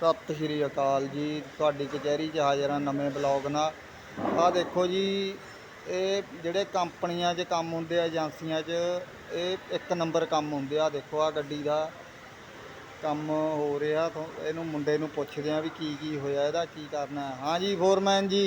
ਸਤਿ ਸ਼੍ਰੀ ਅਕਾਲ ਜੀ। ਤੁਹਾਡੀ ਕਚਹਿਰੀ 'ਚ ਹਾਜ਼ਰ ਹਾਂ ਨਵੇਂ ਬਲੌਗ ਨਾਲ। ਆਹ ਦੇਖੋ ਜੀ ਇਹ ਜਿਹੜੇ ਕੰਪਨੀਆਂ 'ਚ ਕੰਮ ਹੁੰਦੇ ਆ ਏਜੰਸੀਆਂ 'ਚ ਇਹ ਇੱਕ ਨੰਬਰ ਕੰਮ ਹੁੰਦੇ ਆ। ਆਹ ਦੇਖੋ ਆ ਗੱਡੀ ਦਾ ਕੰਮ ਹੋ ਰਿਹਾ। ਇਹਨੂੰ ਮੁੰਡੇ ਨੂੰ ਪੁੱਛਦੇ ਆ ਵੀ ਕੀ ਕੀ ਹੋਇਆ ਇਹਦਾ ਕੀ ਕਰਨਾ ਹੈ ਹਾਂਜੀ ਫੋਰਮੈਨ ਜੀ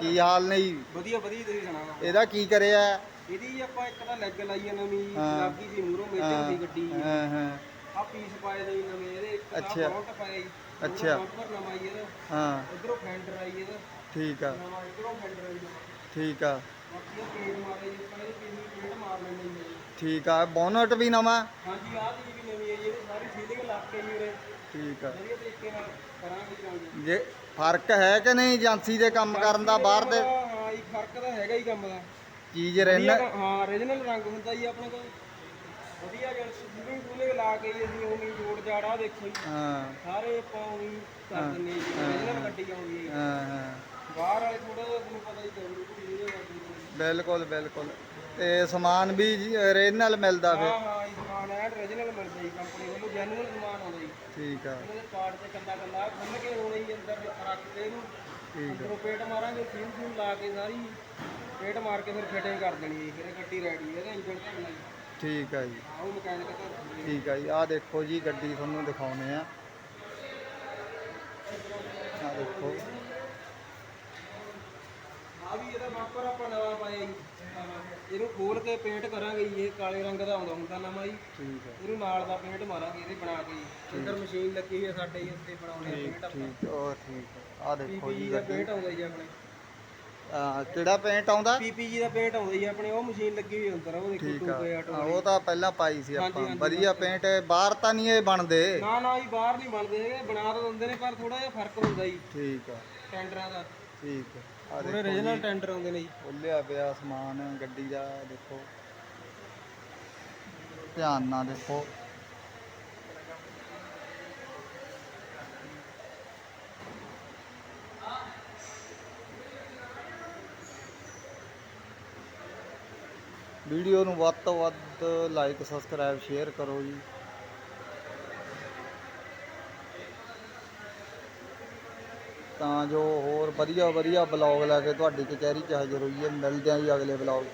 ਕੀ ਹਾਲ ਨੇ ਜੀ? ਵਧੀਆ ਵਧੀਆ ਤੁਸੀਂ ਸੁਣਾਓ? ਇਹਦਾ ਕੀ ਕਰਿਆ? ਇਹਦੀ ਆਪਾਂ ਇੱਕ ਤਾਂ ਲੈਗ ਲਾਈ ਆ ਨਵੀਂ। ਲੱਗੀ ਸੀ ਮੂਰੋਂ ਮੇਜਰ ਦੀ ਗੱਡੀ। ਹਾਂ ਹਾਂ। ਆ ਪੀਸ ਪਾਏ ਦੇ ਜੀ ਨਵੇਂ ਇਹਦੇ ਇੱਕ ਅੱਛਾ। ਫਰੰਟ ਪਾਇਆ ਜੀ ਅੱਛਾ। ਬੰਪਰ ਨਵਾਂ ਜੀ ਇਹਦਾ। ਹਾਂ। ਇਧਰੋਂ ਫੈਂਡਰ ਆਈ ਇਹਦਾ। ਠੀਕ ਆ। ਨਵਾਂ ਇਧਰੋਂ ਫੈਂਡਰ ਆਈ ਨਵਾਂ। ਠੀਕ ਆ। ਬਾਕੀ ਇਹ ਪੇਂਟ ਮਾਰੇ ਜੀ ਪਹਿਲੇ ਪੀਸ ਪੇਂਟ ਮਾਰ ਲੈਂਦੇ ਜੀ। ਠੀਕ ਆ। ਬੋਨਟ ਵੀ ਨਵਾਂ। ਹਾਂਜੀ ਆਹ ਚੀਜ਼ ਵੀ ਨਵੀਂ ਹੈ ਜੀ। ਇਹਦੀ ਸਾਰੀ ਸੀਲਿੰਗ ਲੱਗ ਕੇ ਜੀ ਉਰੇ। ਠੀਕ ਆ। ਵਧੀਆ ਤਰੀਕੇ ਨਾਲ ਕਰਾਂਗੇ ਕੰਮ ਜੇ ਫ਼ਰਕ ਹੈ ਕਿ ਨਹੀਂ ਏਜੰਸੀ ਦੇ ਕੰਮ ਕਰਨ ਦਾ ਬਾਹਰ ਦੇ? ਹਾਂ ਜੀ ਫ਼ਰਕ ਤਾਂ ਹੈਗਾ ਹੀ ਕੰਮ ਦਾ। ਚੀਜ਼ ਵਧੀਆ ਰਹਿਣਾ ਕ- ਹਾਂ origignal ਰੰਗ ਹੁੰਦਾ ਜੀ ਆਪਣੇ ਕੋਲ ਵਧੀਆ ਜਣ ਸੂਲਿੰਗ ਸੂਲਿੰਗ ਲਾ ਕੇ ਜੀ ਅਸੀਂ ਉਵੇਂ ਹੀ ਜੋੜ ਜਾੜਾ ਦੇਖੋ ਜੀ। ਹਾਂ। ਸਾਰੇ ਆਪਾਂ ਉਵੇਂ ਹੀ ਕਰ ਦਿੰਦੇ ਜੀ origignal ਗੱਡੀ ਆਉਂਦੀ ਹੈ। ਹਾਂ ਹਾਂ। ਬਾਹਰ ਵਾਲੇ ਥੋੜਾ ਜਿਹਾ ਤੁਹਾਨੂੰ ਪਤਾ ਹੀ ਚੱਲੂ ਕਿ ਵੀਡੀਓ ਕਰਦੀ ਹੈ ਬਿਲਕੁਲ ਬਿਲਕੁਲ। ਤੇ ਸਮਾਨ ਵੀ ਓਰੀਜਨਲ ਮਿਲਦਾ ਫਿਰ। ਹਾਂ ਹਾਂ ਜੀ ਸਮਾਨ ਐਨ origignal ਮਿਲਦਾ ਜੀ ਕੰਪਨੀ ਵੱਲੋਂ ਜੈਨੂਅਲ ਸਮਾਨ ਆਉਂਦਾ ਜੀ। ਠੀਕ ਆ। ਇਹਨਾਂ ਦੇ ਕਾਰਡ ਤੇ ਕੰਦਾ ਕੰਦਾ ਖੁੱਲ ਕੇ ਹੋਣੇ ਜੀ ਅੰਦਰ ਰੱਖ ਕੇ ਇਹਨੂੰ ਠੀਕ ਆ। ਪੇਟ ਮਾਰਾਂਗੇ ਸੀਲ ਸੂਲ ਲਾ ਕੇ ਸਾਰੀ ਪੇਟ ਮਾਰ ਕੇ ਫਿਰ ਫਿਟਿੰਗ ਕਰ ਦੇਣੀ ਜੀ ਫਿਰ ਇਹ ਗੱਡੀ ਰੈਡੀ ਇਹਦਾ ਇੰਜਨ ਜੀ। ਠੀਕ ਆ ਜੀ। ਮਕੈਨਿਕ ਤਾਂ ਠੀਕ ਆ ਜੀ। ਆਹ ਦੇਖੋ ਜੀ ਗੱਡੀ ਤੁਹਾਨੂੰ ਦਿਖਾਉਨੇ ਆ। ਆਹ ਦੇਖੋ। ਆ ਵੀ ਇਹਦਾ ਬੰਪਰ ਆਪਾਂ ਨਵਾਂ ਪਾਇਆ ਜੀ। ਇਹਨੂੰ ਖੋਲ ਕੇ ਪੇਂਟ ਕਰਾਂਗੇ ਜੀ ਇਹ ਕਾਲੇ ਰੰਗ ਦਾ ਆਉਂਦਾ ਹੁੰਦਾ ਨਵਾਂ ਜੀ। ਠੀਕ ਆ। ਇਹਨੂੰ ਨਾਲ ਦਾ ਪੇਂਟ ਮਾਰਾਂਗੇ ਇਹਦੇ ਬਣਾ ਕੇ ਜੀ। ਅੰਦਰ ਮਸ਼ੀਨ ਲੱਗੀ ਹੋਈ ਹੈ ਸਾਡੇ ਜੀ ਉੱਤੇ ਬਣਾਉਣੇ ਆ ਪੇਂਟ ਆਪਾਂ। ਠੀਕ। ਉਹ ਠੀਕ ਆ। ਆਹ ਦੇਖੋ ਜੀ ਦਾ ਗੱਡੀ। ਪੇਂਟ ਆਉਂਦਾ ਜੀ ਆਪਣੇ। ਕਿਹੜਾ ਪੇਂਟ ਆਉਂਦਾ? ਪੀਪੀਜੀ ਦਾ ਪੇਂਟ ਆਉਂਦਾ ਜੀ ਆਪਣੇ ਉਹ ਮਸ਼ੀਨ ਲੱਗੀ ਹੋਈ ਅੰਦਰ ਉਹ ਦੇਖੋ ਠੀਕ ਆ। ਟੂਬੇ ਆਟੋ ਹਾਂ, ਉਹ ਤਾਂ ਪਹਿਲਾਂ ਪਾਈ ਸੀ ਹਾਂਜੀ, ਆਪਾਂ ਹਾਂਜੀ, ਵਧੀਆ ਪੇਂਟ ਬਾਹਰ ਤਾਂ ਨਹੀਂ ਇਹ ਬਣਦੇ। ਨਾ ਨਾ ਜੀ ਬਾਹਰ ਨਹੀਂ ਬਣਦੇ ਹੈਗੇ ਬਣਾ ਤਾਂ ਦਿੰਦੇ ਨੇ ਪਰ ਥੋੜਾ ਜਿਹਾ ਫ਼ਰਕ ਹੁੰਦਾ ਜੀ। ਠੀਕ ਆ। ਟੈਂਡਰਾਂ ਦਾ। ਠੀਕ ਆ। ਆਹ ਪੂਰੇ ਦੇਖੋ ਟੈਂਡਰ ਆਉਂਦੇ ਨੇ ਜੀ। ਖੋਲਿਆ ਪਿਆ ਸਮਾਨ ਗੱਡੀ ਦਾ ਦੇਖੋ। ਧਿਆਨ ਨਾਲ ਦੇਖੋ। ਵੀਡੀਓ ਨੂੰ ਵੱਧ ਤੋਂ ਵੱਧ ਲਾਈਕ ਸਬਸਕ੍ਰਾਈਬ ਸ਼ੇਅਰ ਕਰੋ ਜੀ। ਤਾਂ ਜੋ ਹੋਰ ਵਧੀਆ ਵਧੀਆ ਬਲੌਗ ਲੈ ਕੇ ਤੁਹਾਡੀ ਕਚਹਿਰੀ 'ਚ ਹਾਜ਼ਰ ਹੋਈਏ। ਮਿਲਦੇ ਆਂ ਜੀ ਅਗਲੇ ਬਲੌਗ